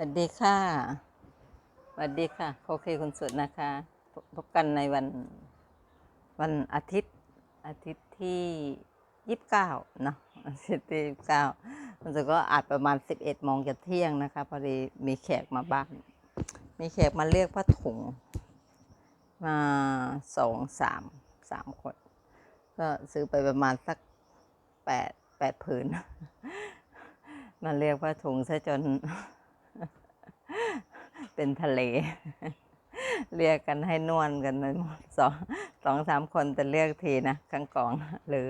สวัสดีค่ะสวัสดีค่ะโอเคคุณสุดนะคะ พบกันในวันวันอาทิตย์อาทิตย์ที่ยี่สิบเก้าเนาะอาทิตย์ที่ยี่สิบเก้าคุณสุดก็อาจประมาณสิบเอ็ดโมงจะเที่ยงนะคะ พอดีมีแขกมาบ้าน มีแขกมาเรียกผ้าถุง มาสองสามสามคน ก็ซื้อไปประมาณสักแปดแปดผืน มาเรียกผ้าถุงซะจน เป็นทะเล เรียกกันให้นวลกันหมดสองสองสามคนแต่เรียกทีนะข้างกองหรือ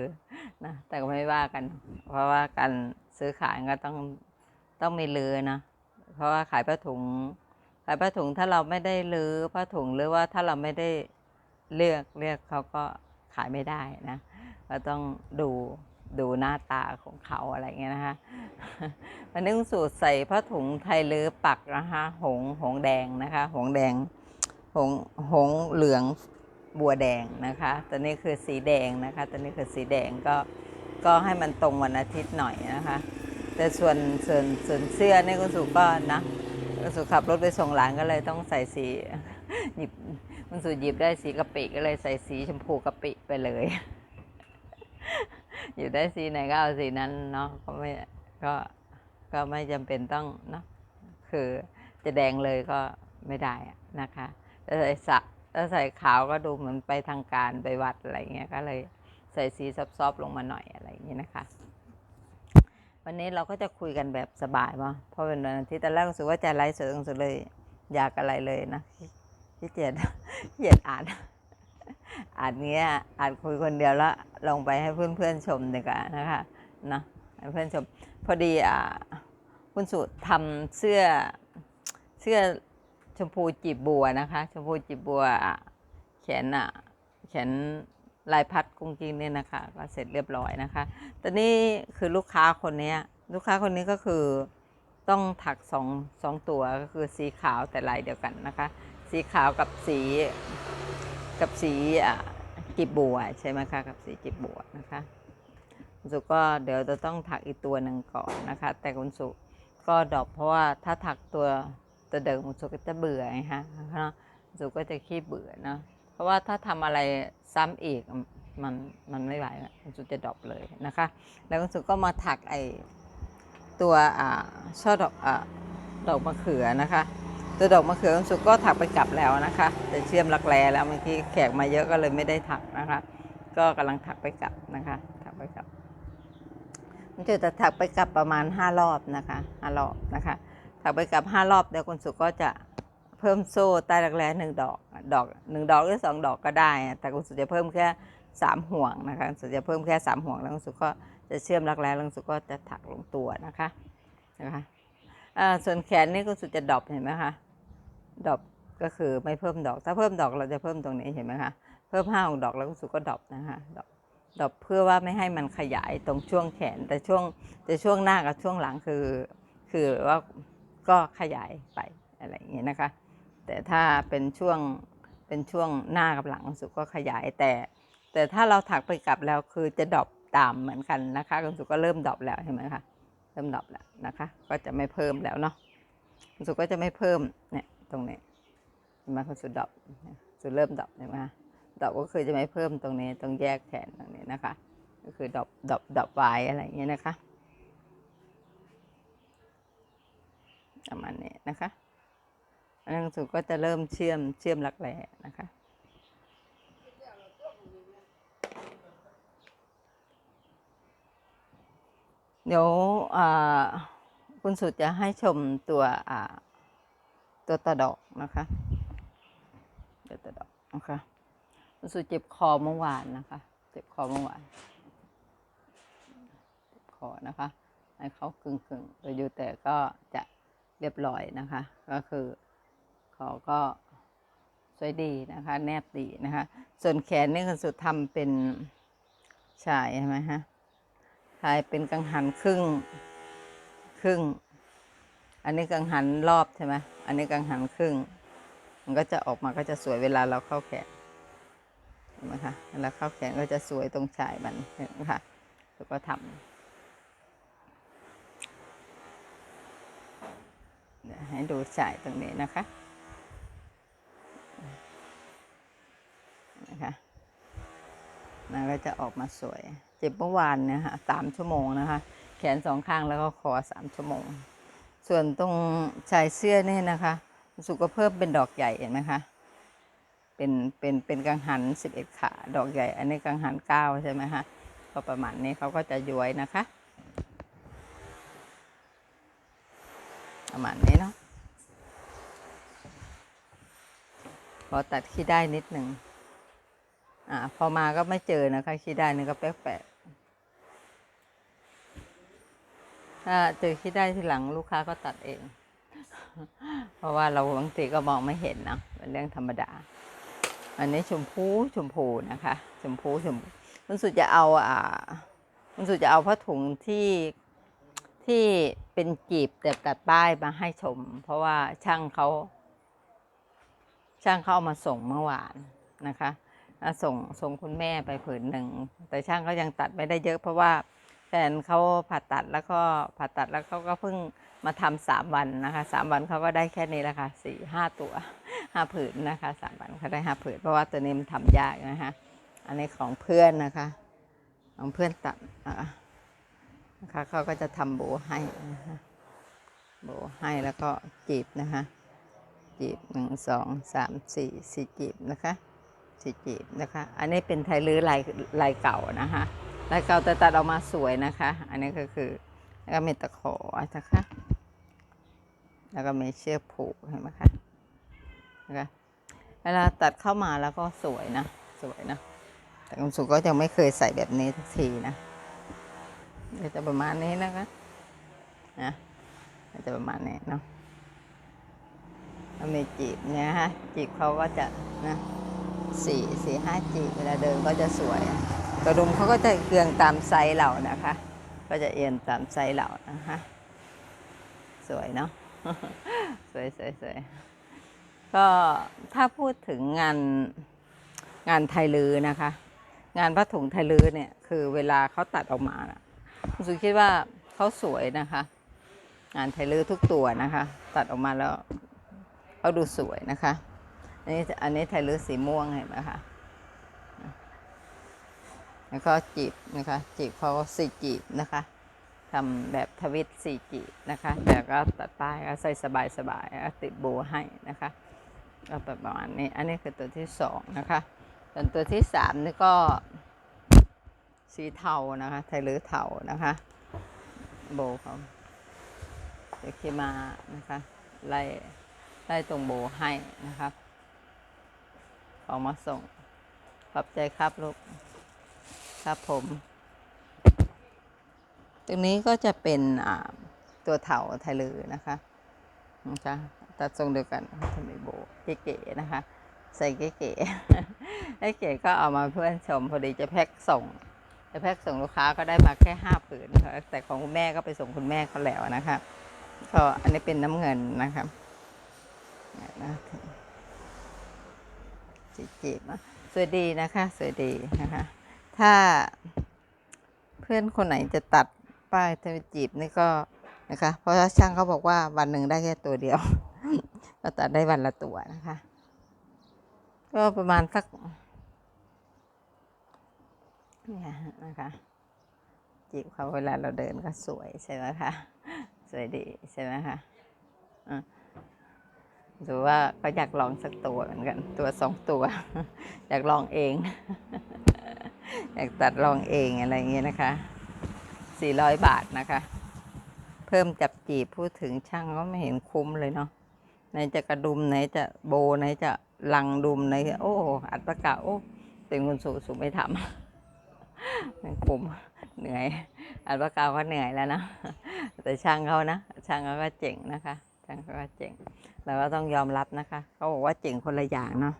นะแต่ก็ไม่ว่ากัน เพราะว่าการซื้อขายก็ต้องต้องมีลือนะ เพราะว่าขายผ้าถุง ขายผ้าถุงถ้าเราไม่ได้ลือผ้าถุงหรือว่าถ้าเราไม่ได้เลือกเลือกเขาก็ขายไม่ได้นะเราต้องดู ดูหน้าตาของเขาอะไรเงี้ยนะคะวันนี้คุณสูตรใส่ผ้าถุงไทยลือปักนะคะ หงหงแดงนะคะ หงแดง หงหงเหลืองบัวแดงนะคะ ตัวนี้คือสีแดงนะคะ ตัวนี้คือสีแดงก็ก็ให้มันตรงวันอาทิตย์หน่อยนะคะ แต่ส่วนส่วนส่วนเสื้อนี่คุณสุก็นะคุณสุขับรถไปส่งหลานก็เลยต้องใส่สีหยิบคุณสุหยิบได้สีกะปิก็เลยใส่สีชมพูกะปิไปเลย หยิบได้สีไหนก็เอาสีนั้นเนาะก็ไม่ก็ก็ไม่จำเป็นต้องเนาะคือจะแดงเลยก็ไม่ได้นะคะถ้าใส่สักถ้าใส่ขาวก็ดูเหมือนไปทางการไปวัดอะไรเงี้ยก็เลยใส่สีซอบๆลงมาหน่อยอะไรอย่างเงี้ยนะคะ วันนี้เราก็จะคุยกันแบบสบายป่ะเพราะเป็นวันอาทิตย์แต่แรกรู้สึกว่าจะไลฟ์สดสึกเลยอยากอะไรเลยนะขี้เกียจขี้เกียจอ่าน อ่านเงี้ยอ่านคุยคนเดียวแล้วลงไปให้เพื่อนๆชมดีกว่านะคะนะให้เพื่อนชมพอดีอ่าคุณสุทำเสื้อเสื้อชมพูจีบบัวนะคะ ชมพูจีบบัวแขนอะแขนลายพัดกุ้งกิ้งเนี่ยนะคะก็เสร็จเรียบร้อยนะคะ ตอนนี้คือลูกค้าคนนี้ลูกค้าคนนี้ก็คือต้องถักสองสองตัวก็คือสีขาวแต่ลายเดียวกันนะคะ สีขาวกับสี กับสีอะกีบบัวใช่ไหมคะกับสีกีบบัวนะคะคุณสุก็เดี๋ยวจะต้องถักอีกตัวหนึ่งก่อนนะคะ แต่คุณสุก็ดอปเพราะว่าถ้าถักตัวตัวเดิมคุณสุก็จะเบื่อไงฮะคุณสุก็จะขี้เบื่อนะเพราะว่าถ้าทำอะไรซ้ำอีกมันมันไม่ไหวคุณสุจะดอปเลยนะคะ แล้วคุณสุก็มาถักไอตัวอ่าช่อดอกอ่าดอกมะเขือนะคะ ตัวดอกมะเขือสุก็ถักไปกลับแล้วนะคะ แต่เชื่อมรักแร้แล้วเมื่อกี้แขกมาเยอะก็เลยไม่ได้ถักนะคะ ก็กำลังถักไปกลับนะคะ ถักไปกลับคุณสุจะถักไปกลับประมาณห้ารอบนะคะห้ารอบนะคะ ถักไปกลับห้ารอบเดี๋ยวคุณสุก็จะเพิ่มโซ่ใต้รักแร้หนึ่งดอกดอกหนึ่งดอกหรือสองดอกก็ได้อะแต่คุณสุจะเพิ่มแค่สามห่วงนะคะสุจะเพิ่มแค่สามห่วงแล้วคุณสุก็จะเชื่อมรักแร้แล้วคุณสุก็จะถักลงตัวนะคะนะคะส่วนแขนนี่คุณสุจะดรอปเห็นไหมคะ ดอปก็คือไม่เพิ่มดอก ถ้าเพิ่มดอกเราจะเพิ่มตรงนี้เห็นไหมคะ เพิ่มห้าดอกแล้วคุณสุก็ดอปนะคะดอปดอปเพื่อว่าไม่ให้มันขยายตรงช่วงแขน แต่ช่วงแต่ช่วงหน้ากับช่วงหลังคือ คือว่าก็ขยายไปอะไรอย่างเงี้ยนะคะ แต่ถ้าเป็นช่วงเป็นช่วงหน้ากับหลังสุก็ขยายแต่ แต่ถ้าเราถักไปกลับแล้วคือจะดอปตามเหมือนกันนะคะคุณสุก็เริ่มดอปแล้วเห็นไหมคะเริ่มดอปแล้วนะคะ ก็จะไม่เพิ่มแล้วเนาะคุณสุก็จะไม่เพิ่มเนี่ย ตรงนี้เห็นไหมคุณสุดรอปสุดเริ่มดอปเห็นไหมดอปก็คือจะไม่เพิ่มตรงนี้ตรงแยกแขนตรงนี้นะคะ ก็คือดอปดอปดอปไว้อะไรอย่างเงี้ยนะคะประมาณนี้นะคะอันนั้นสุก็จะเริ่มเชื่อมเชื่อมหลักแหล่นะคะเดี๋ยวคุณสุดจะให้ชมตัวอ่า ตัวตะดอกนะคะตัวตะดอกนะคะคุณสุดเจ็บคอเมื่อวานนะคะ เจ็บคอเมื่อวานเจ็บคอนะคะให้เขากึ่งกึ่งๆแต่อยู่แต่ก็จะเรียบร้อยนะคะ ก็คือเขาก็สวยดีนะคะ แนบดีนะคะ ส่วนแขนนี่คุณสุดทำเป็นชายใช่ไหมฮะชายเป็นกังหันครึ่งครึ่ง อันนี้กังหันรอบใช่ไหมอันนี้กังหันครึ่ง มันก็จะออกมาก็จะสวยเวลาเราเข้าแขนเห็นไหมคะเวลาเข้าแขนก็จะสวยตรงชายมันเห็นไหมคะแล้วก็ทำให้ดูสายตรงนี้นะคะนะคะมันก็จะออกมาสวย เจ็บเมื่อวานเนี่ยค่ะสามชั่วโมงนะคะ แขนสองข้างแล้วก็คอสามชั่วโมง ส่วนตรงชายเสื้อนี่นะคะสุก็เพิ่มเป็นดอกใหญ่เห็นไหมคะเป็นเป็นเป็นกังหันสิบเอ็ดขาดอกใหญ่ อันนี้กังหันเก้าใช่ไหมคะก็ประมาณนี้เขาก็จะย้วยนะคะ ประมาณนี้เนาะพอตัดขี้ได้นิดหนึ่งอ่าพอมาก็ไม่เจอนะคะขี้ได้นี่ก็แปลกๆ ถ้าเจอขี้ได้ทีหลังลูกค้าก็ตัดเอง เพราะว่าเราบางทีก็มองไม่เห็นนะเป็นเรื่องธรรมดา อันนี้ชมพูชมพูนะคะ ชมพูชมพูมันสุดจะเอาอ่ามันสุดจะเอาผ้าถุงที่ที่เป็นกีบแต่ตัดป้ายมาให้ชม เพราะว่าช่างเขาช่างเขาเอามาส่งเมื่อวานนะคะอะส่งส่งคุณแม่ไปผืนหนึ่ง แต่ช่างเขายังตัดไม่ได้เยอะเพราะว่า แฟนเขาผ่าตัดแล้วก็ผ่าตัดแล้วเขาก็เพิ่งมาทำสามวันนะคะสามวันเขาก็ได้แค่นี้แหละค่ะสี่ห้าตัวห้าผืนนะคะสามวันเขาได้ห้าผืนเพราะว่าตัวนี้มันทำยากนะคะอันนี้ของเพื่อนนะคะ ของเพื่อนตัดนะคะเขาก็จะทำโบให้นะคะโบให้แล้วก็จีบนะคะจีบหนึ่งสองสามสี่สี่จีบนะคะสี่จีบนะคะ อันนี้เป็นไทยลื้อลายลายเก่านะคะ ลายเก่าแต่ตัดออกมาสวยนะคะ อันนี้ก็คือแล้วก็มีตะขอนะคะ แล้วก็มีเชือกผูกเห็นไหมคะนะคะเวลาตัดเข้ามาแล้วก็สวยนะ สวยนะ แต่คุณสุก็ยังไม่เคยใส่แบบนี้ทุกทีนะก็จะประมาณนี้นะคะนะก็จะประมาณนี้เนาะแล้วมีจีบเนี่ยฮะจีบเขาก็จะนะสี่สี่ห้าจีบเวลาเดินก็จะสวย กระดุมเขาก็จะเกืองตามไซส์เรานะคะ ก็จะเอียงตามไซส์เรานะคะ สวยเนาะสวยสวยสวยก็ถ้าพูดถึงงานงานไทยลือนะคะ งานผ้าถุงไทยลือเนี่ยคือเวลาเขาตัดออกมานะคุณสุคิดว่าเขาสวยนะคะ งานไทยลือทุกตัวนะคะ ตัดออกมาแล้วเขาดูสวยนะคะ อันนี้อันนี้ไทยลือสีม่วงเห็นไหมคะ แล้วก็จีบนะคะ จีบเขาสี่จีบนะคะทำแบบทวิตสี่จีบนะคะแต่ก็ตัดป้ายก็ใส่สบายสบายติดโบให้นะคะก็ประมาณนี้ อันนี้คือตัวที่สองนะคะส่วนตัวที่สามนี่ก็สีเทานะคะไทยลือเทานะคะ โบเขาเดี๋ยวขีมานะคะไล่ไล่ตรงโบให้นะครับเอามาส่ง ขอบใจครับลูก ครับผม ตรงนี้ก็จะเป็นตัวเถาไทยลือนะคะนะคะตัดทรงเดียวกันทำเป็นโบเก๋ๆนะคะ ใส่เก๋ๆให้เก๋ก็เอามาเพื่อนชมพอดีจะแพ็คส่งจะแพ็คส่งลูกค้าก็ได้มาแค่ห้าผืนค่ะแต่ของคุณแม่ก็ไปส่งคุณแม่เขาแล้วนะคะก็อันนี้เป็นน้ำเงินนะคะเนี่ยนะจีบๆนะสวยดีนะคะ สวยดีนะคะ ถ้าเพื่อนคนไหนจะตัดป้ายทวิจีบนี่ก็นะคะ เพราะว่าช่างเขาบอกว่าวันหนึ่งได้แค่ตัวเดียวก็ตัดได้วันละตัวนะคะ ก็ประมาณสักเนี่ยนะคะจีบเขาเวลาเราเดินก็สวยใช่ไหมคะ สวยดีใช่ไหมคะอะดูว่าก็อยากลองสักตัวเหมือนกัน ตัวสองตัว อยากลองเอง อยากตัดลองเองอะไรอย่างเงี้ยนะคะสี่ร้อยบาทนะคะ เพิ่มจับจีบพูดถึงช่างก็ไม่เห็นคุ้มเลยเนาะไหนจะกระดุมไหนจะโบไหนจะลังดุมไหนโอ้อัดประกาศโอ้เป็นคนสูสูไม่ทำไม่คุ้มเหนื่อย อัดประกาศก็เหนื่อยแล้วนะแต่ช่างเขานะช่างเขาก็เจ๋งนะคะช่างเขาก็เจ๋งเราก็ต้องยอมรับนะคะ เขาบอกว่าเจ๋งคนละอย่างเนาะ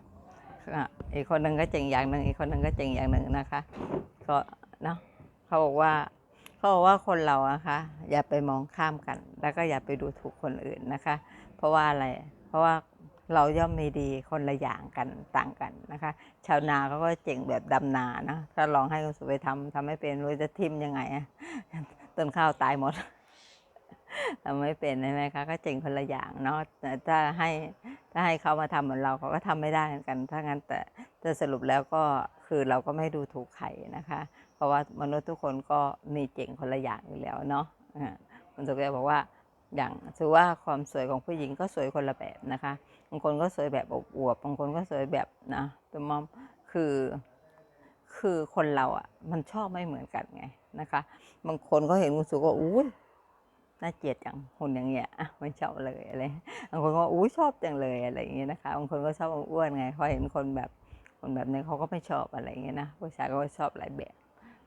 อีกคนหนึ่งก็เจ๋งอย่างหนึ่งอีกคนหนึ่งก็เจ๋งอย่างหนึ่งนะคะ ก็เนาะเขาบอกว่าเขาบอกว่าคนเราอะคะอย่าไปมองข้ามกัน แล้วก็อย่าไปดูถูกคนอื่นนะคะ เพราะว่าอะไร เพราะว่าเราย่อมมีดีคนละอย่างกันต่างกันนะคะ ชาวนาเขาก็เจ๋งแบบดำนานะถ้าลองให้คุณสุไปทำทำไม่เป็นรู้จะทิมยังไงต้นข้าวตายหมดเราไม่เป็นใช่ไหมคะก็เจ๋งคนละอย่างเนาะแต่ถ้าให้ ถ้าให้เขามาทำเหมือนเราเขาก็ทำไม่ได้เหมือนกัน ถ้างั้นแต่แต่สรุปแล้วก็คือเราก็ไม่ดูถูกใครนะคะ เพราะว่ามนุษย์ทุกคนก็มีเจ๋งคนละอย่างอยู่แล้วเนาะคุณสุกบอกว่าอย่างถือว่าความสวยของผู้หญิงก็สวยคนละแบบนะคะบางคนก็สวยแบบอวบบางคนก็สวยแบบนะตัวมอมคือคือคนเราอะมันชอบไม่เหมือนกันไงนะคะ บางคนก็เห็นคุณสุก็อุ้ย น่าเกลียดจังหุ่นอย่างเงี้ยอะไม่ชอบเลยอะไรบางคนก็อุ้ยชอบจังเลยอะไรอย่างเงี้ยนะคะบางคนก็ชอบอ้วนไงพอเห็นคนแบบคนแบบนี้เขาก็ไม่ชอบอะไรอย่างเงี้ยนะผู้ชายก็ชอบหลายแบบ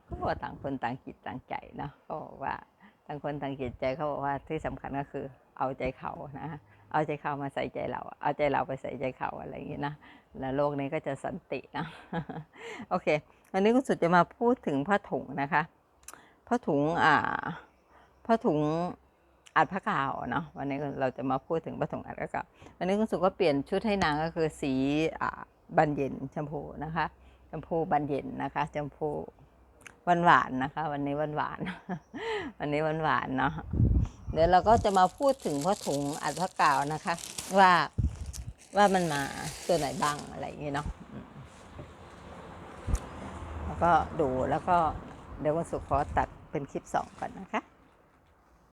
ก็บอกต่างคนต่างจิตต่างใจเนาะก็บอกว่าต่างคนต่างจิตใจเขาบอกว่าที่สำคัญก็คือเอาใจเขานะเอาใจเขามาใส่ใจเรา เอาใจเราไปใส่ใจเขาอะไรอย่างเงี้ยนะ แล้วโลกนี้ก็จะสันตินะ โอเค วันนี้คุณสุดจะมาพูดถึงผ้าถุงนะคะ ผ้าถุง อ่า ผ้าถุง อัดผ้ากาวเนาะวันนี้เราจะมาพูดถึงผ้าถุงอัดผ้ากาววันนี้คุณสุก็เปลี่ยนชุดให้นางก็คือสีอ่าบันเย็นชมพูนะคะชมพูบันเย็นนะคะชมพูหวานหวานนะคะ วันนี้หวานหวานวันนี้หวานหวานเนาะเดี๋ยวเราก็จะมาพูดถึงผ้าถุงอัดผ้ากาวนะคะ ว่าว่ามันมาตัวไหนบ้างอะไรอย่างเงี้ยเนาะแล้วก็ดูแล้วก็เดี๋ยววันศุกร์ขอตัดเป็นคลิปสองก่อนนะคะ